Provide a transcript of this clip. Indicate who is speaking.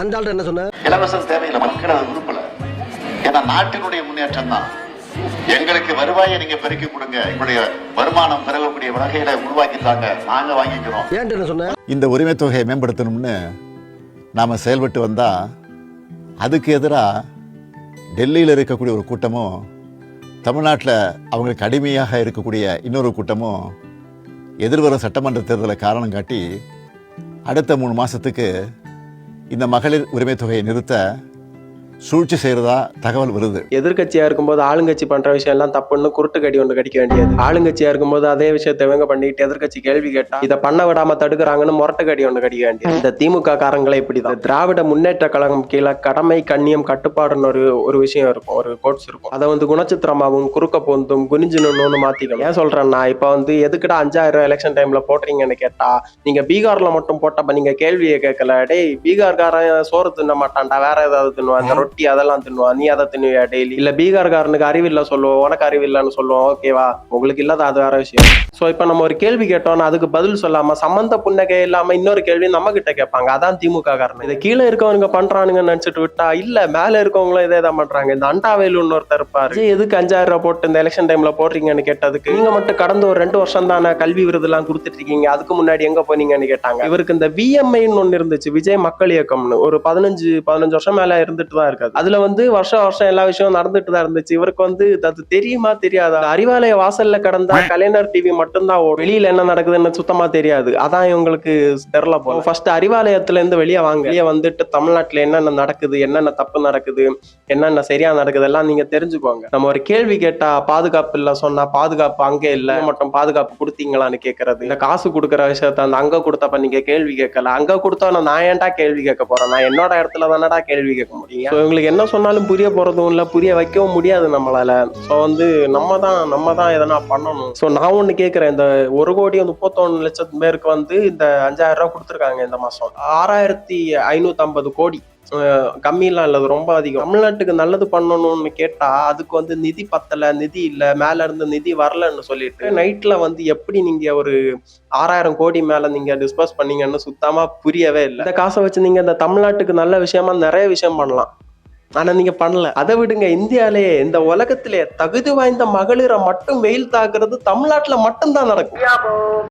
Speaker 1: அந்த ஆள்கிட்ட என்ன சொன்ன?
Speaker 2: இலவசம் தேவையில்லை மக்கள் அதை விரும்பல ஏன்னா நாட்டினுடைய முன்னேற்றம் தான். எங்களுக்கு வருவாயை நீங்க பெருக்கி கொடுங்க. எங்களுடைய வருமானம் பெருகக்கூடிய வகையில உருவாக்கி தாங்க நாங்க வாங்கிக்கிறோம்.
Speaker 1: ஏன்ட்டு என்ன சொன்ன?
Speaker 3: இந்த உரிமை தொகையை மேம்படுத்தணும்னு நாம் செயல்பட்டு வந்தால் அதுக்கு எதிராக டெல்லியில் இருக்கக்கூடிய ஒரு கூட்டமும் தமிழ்நாட்டில் அவங்களுக்கு அடிமையாக இருக்கக்கூடிய இன்னொரு கூட்டமும் எதிர்வரும் சட்டமன்ற தேர்தலை காரணம் காட்டி அடுத்த மூணு மாதத்துக்கு இந்த மகளிர் உரிமை தொகையை நிறுத்த சூழ்ச்சி செய்கிறதா தகவல் வருது.
Speaker 4: எதிர்க்கட்சியா இருக்கும்போது ஆளுங்கட்சி பண்ற விஷயம் எல்லாம் தப்புன்னு குருட்டு கடி ஒன்று கடிக்க வேண்டியது. ஆளுங்கட்சியா இருக்கும்போது அதே விஷயத்தை இவங்க பண்ணிட்டு எதிர்க்கட்சி கேள்வி கேட்டா இதை பண்ண விடாம தடுக்கிறாங்கன்னு முரட்டு கடி ஒன்று கடிக்க வேண்டியது. இந்த திமுக காரங்களே இப்படிதான். திராவிட முன்னேற்ற கழகம் கீழே கடமை கண்ணியம் கட்டுப்பாடுன்னு ஒரு ஒரு விஷயம் இருக்கும் ஒரு கோட்ஸ் இருக்கும். அதை வந்து குணச்சித்திரமாவும் குறுக்க பொந்தும் குனிஞ்சினு மாத்திக்கணும். ஏன் சொல்றேன்னா இப்ப வந்து எதுக்குடா அஞ்சாயிரம் எலெக்ஷன் டைம்ல போடுறீங்கன்னு கேட்டா நீங்க பீகார்ல மட்டும் போட்டப்ப நீங்க கேள்வியை கேட்கல. டேய் பீகார்காரன் சோறு தின்ன மாட்டான்டா வேற ஏதாவது தின்னுவாங்க ரொட்டி அதெல்லாம் தின்னுவான். நீ அதை தின்னுவியா டெய்லி இல்ல பீகார்காரனுக்கு அறிவில்ல சொல்லுவோம் உனக்கு அறிவில்லைன்னு சொல்லுவோம் ஓகேவா உங்களுக்கு இல்லாத அது வேற விஷயம். சோ இப்ப நம்ம ஒரு கேள்வி கேட்டோம்னா அதுக்கு பதில் சொல்லாம சம்மந்த புன்னகை இல்லாம இன்னொரு கேள்வி நம்ம கிட்ட கேட்பாங்க. அதான் திமுக காரணம். இதை கீழே இருக்கவனுங்க பண்றானுங்கன்னு நினைச்சிட்டு விட்டா இல்ல மேல இருக்கவங்களும் இதே தான் பண்றாங்க. இந்த அண்டாவேலு இன்னொருத்தர் இருப்பாரு. எதுக்கு அஞ்சாயிரம் ரூபாய் போட்டு இந்த எலெக்ஷன் டைம்ல போடுறீங்கன்னு கேட்டதுக்கு? நீங்க மட்டும் கடந்த ஒரு ரெண்டு வருஷம் தானே கல்வி விருது எல்லாம் கொடுத்துட்டு இருக்கீங்க. அதுக்கு முன்னாடி எங்க போனீங்கன்னு கேட்டாங்க. இவருக்கு இந்த விஎம்ஐன்னு ஒன்னு இருந்துச்சு. விஜய் மக்கள் இயக்கம்னு. ஒரு பதினஞ்சு பதினஞ்சு வருஷம் மேல இருந்துட்டு தான் இருக்காது அதுல வந்து வருஷம் வருஷம் எல்லா விஷயம் நடந்துட்டு தான் இருந்துச்சு. இவருக்கு வந்து அது தெரியுமா தெரியாதா? அறிவாலய வாசல்ல கடந்தா கலைஞர் டிவி மட்டும்தான். வெளியில என்ன நடக்குதுன்னு சுத்தமா தெரியாது. அதான் இவங்களுக்கு தெரியல போல. ஃபர்ஸ்ட் அறிவாலயத்துல இருந்து வெளியே வாங்க. வெளியே வந்துட்டு தமிழ்நாட்டுல என்னென்ன நடக்குது என்னென்ன தப்பு நடக்குது என்னென்ன சரியா நடக்குது எல்லாம் நீங்க தெரிஞ்சுக்கோங்க. நம்ம ஒரு கேள்வி கேட்டா பாதுகாப்பு இல்ல சொன்னா பாதுகாப்பு அங்கே இல்ல. மட்டும் பாதுகாப்பு கொடுத்தீங்களான்னு கேக்குறது. இந்த காசு கொடுக்குற விஷயத்த அந்த அங்க கொடுத்தப்ப நீங்க கேள்வி கேட்கல. அங்க கொடுத்தா நான் ஏன்டா கேள்வி கேட்க போறேன்? நான் என்னோட இடத்துல தானடா கேள்வி கேட்க முடியும்? அவங்களுக்கு என்ன சொன்னாலும் புரிய போகிறதும் இல்லை புரிய வைக்கவும் முடியாது நம்மளால. ஸோ வந்து நம்ம தான் நம்ம தான் எதனா பண்ணணும். ஸோ நான் ஒன்று கேட்குறேன் இந்த ஒரு கோடி முப்பத்தொன்னு லட்சம் பேருக்கு வந்து இந்த அஞ்சாயிரம் ரூபா கொடுத்துருக்காங்க இந்த மாதம் ஆறாயிரத்தி ஐநூற்றம்பது கோடி. கம்மியெல்லாம் இல்லை ரொம்ப அதிகம். தமிழ்நாட்டுக்கு நல்லது பண்ணணும்னு கேட்டால் அதுக்கு வந்து நிதி பத்தலை நிதி இல்லை மேலே இருந்து நிதி வரலன்னு சொல்லிட்டு நைட்டில் வந்து எப்படி நீங்கள் ஒரு ஆறாயிரம் கோடி மேலே நீங்கள் டிஸ்பர்ஸ் பண்ணீங்கன்னு சுத்தமாக புரியவே இல்லை. இந்த காசை வச்சு நீங்கள் இந்த தமிழ்நாட்டுக்கு நல்ல விஷயமா நிறைய விஷயம் பண்ணலாம். ஆனா நீங்க பண்ணல. அதை விடுங்க இந்தியாலே இந்த உலகத்திலே தகுதி வாய்ந்த மகளிரை மட்டும் வெயில் தாக்குறது தமிழ்நாட்டுல மட்டும்தான் நடக்கும்.